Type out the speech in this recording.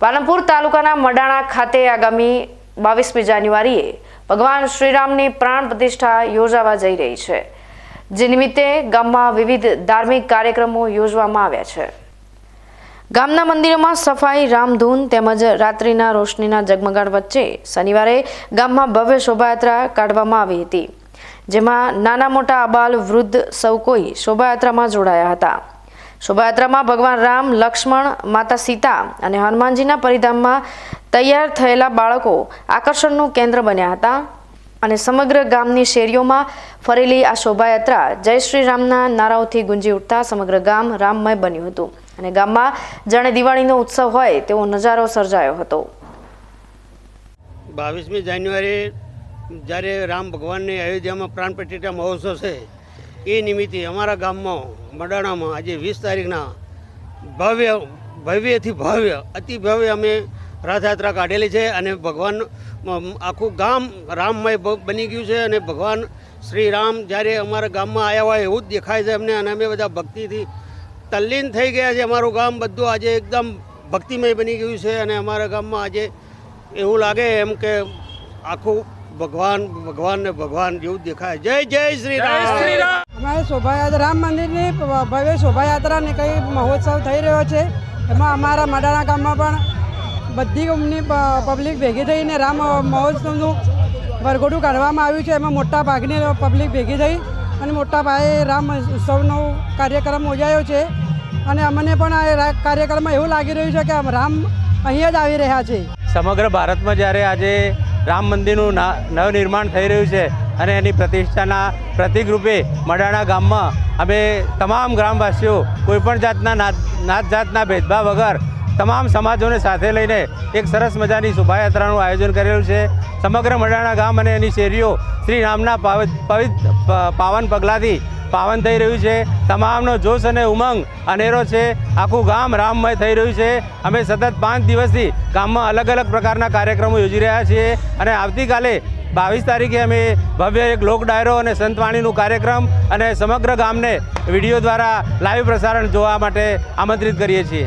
પાલનપુર તાલુકાના મડાણા ખાતે આગામી બાવીસમી જાન્યુઆરીએ ભગવાન શ્રીરામની પ્રાણ પ્રતિષ્ઠા યોજાવા જઈ રહી છે, જે નિમિત્તે ગામમાં વિવિધ ધાર્મિક કાર્યક્રમો યોજવામાં આવ્યા છે. ગામના મંદિરોમાં સફાઈ, રામધૂન તેમજ રાત્રિના રોશનીના જગમગાટ વચ્ચે શનિવારે ગામમાં ભવ્ય શોભાયાત્રા કાઢવામાં આવી હતી, જેમાં નાના મોટા અબાલ વૃદ્ધ સૌ કોઈ શોભાયાત્રામાં જોડાયા હતા. શોભાયાત્રામાં ભગવાન રામ, લક્ષ્મણ, માતા સીતા અને હનુમાનજીના પરિધામમાં તૈયાર થયેલા બાળકો આકર્ષણનું કેન્દ્ર બન્યા હતા અને સમગ્ર ગામની શેરીઓમાં ફરેલી આ શોભાયાત્રા જય શ્રી રામના નારાઓથી ગુંજી ઉઠતા સમગ્ર ગામ રામમય બન્યું હતું. અને ગામમાં જાણે દિવાળીનો ઉત્સવ હોય તેવો નજારો સર્જાયો હતો. બાવીસમી જાન્યુઆરી જ્યારે રામ ભગવાનની અયોધ્યામાં પ્રાણ પ્રતિષ્ઠા મહોત્સવ છે એ નિમિત્તે અમારા ગામમાં મડાણામાં આજે વીસ તારીખના ભવ્ય ભવ્યથી ભવ્ય અતિ ભવ્ય અમે રથયાત્રા કાઢેલી છે અને ભગવાન આખું ગામ રામમય બની ગયું છે અને ભગવાન શ્રી રામ જ્યારે અમારા ગામમાં આવ્યા હોય એવું જ દેખાય છે અમને અને અમે બધા ભક્તિથી તલ્લીન થઈ ગયા છે. અમારું ગામ બધું આજે એકદમ ભક્તિમય બની ગયું છે અને અમારા ગામમાં આજે એવું લાગે એમ કે આખું ભગવાન ભગવાન ને ભગવાન જેવું જ દેખાય. જય જય શ્રી રામ. અમારે શોભાયાત્રા, રામ મંદિરની ભવ્ય શોભાયાત્રાને કંઈ મહોત્સવ થઈ રહ્યો છે? એમાં અમારા મડાણા ગામમાં પણ બધી ઉમની પબ્લિક ભેગી થઈને રામ મહોત્સવનું વરઘોડું કાઢવામાં આવ્યું છે. એમાં મોટા ભાગની પબ્લિક ભેગી થઈ અને મોટા પાયે રામ ઉત્સવનો કાર્યક્રમ યોજાયો છે. અને અમને પણ આ કાર્યક્રમમાં એવું લાગી રહ્યું છે કે રામ અહીંયા જ આવી રહ્યા છે. સમગ્ર ભારતમાં જ્યારે આજે રામ મંદિરનું નવનિર્માણ થઈ રહ્યું છે અને એની પ્રતિષ્ઠાના પ્રતિકરૂપે મડાણા ગામમાં અમે તમામ ગ્રામવાસીઓ કોઈપણ જાતના નાત જાતના ભેદભાવ વગર તમામ સમાજોને સાથે લઈને એક સરસ મજાની શોભાયાત્રાનું આયોજન કરેલું છે. સમગ્ર મડાણા ગામ અને એની શેરીઓ શ્રી રામના પાવ- પવિત્ર પાવન પગલાંથી પાવન થઈ રહ્યું છે. તમામનો જોશ અને ઉમંગ અનેરો છે. આખું ગામ રામમય થઈ રહ્યું છે. અમે સતત પાંચ દિવસથી ગામમાં અલગ અલગ પ્રકારના કાર્યક્રમો યોજી રહ્યા છીએ અને આવતીકાલે બાવીસ તારીખે અમે ભવ્ય એક લોક ડાયરો અને સંતવાણીનું કાર્યક્રમ અને સમગ્ર ગામને વીડિયો દ્વારા લાઈવ પ્રસારણ જોવા માટે આમંત્રિત કરીએ છીએ.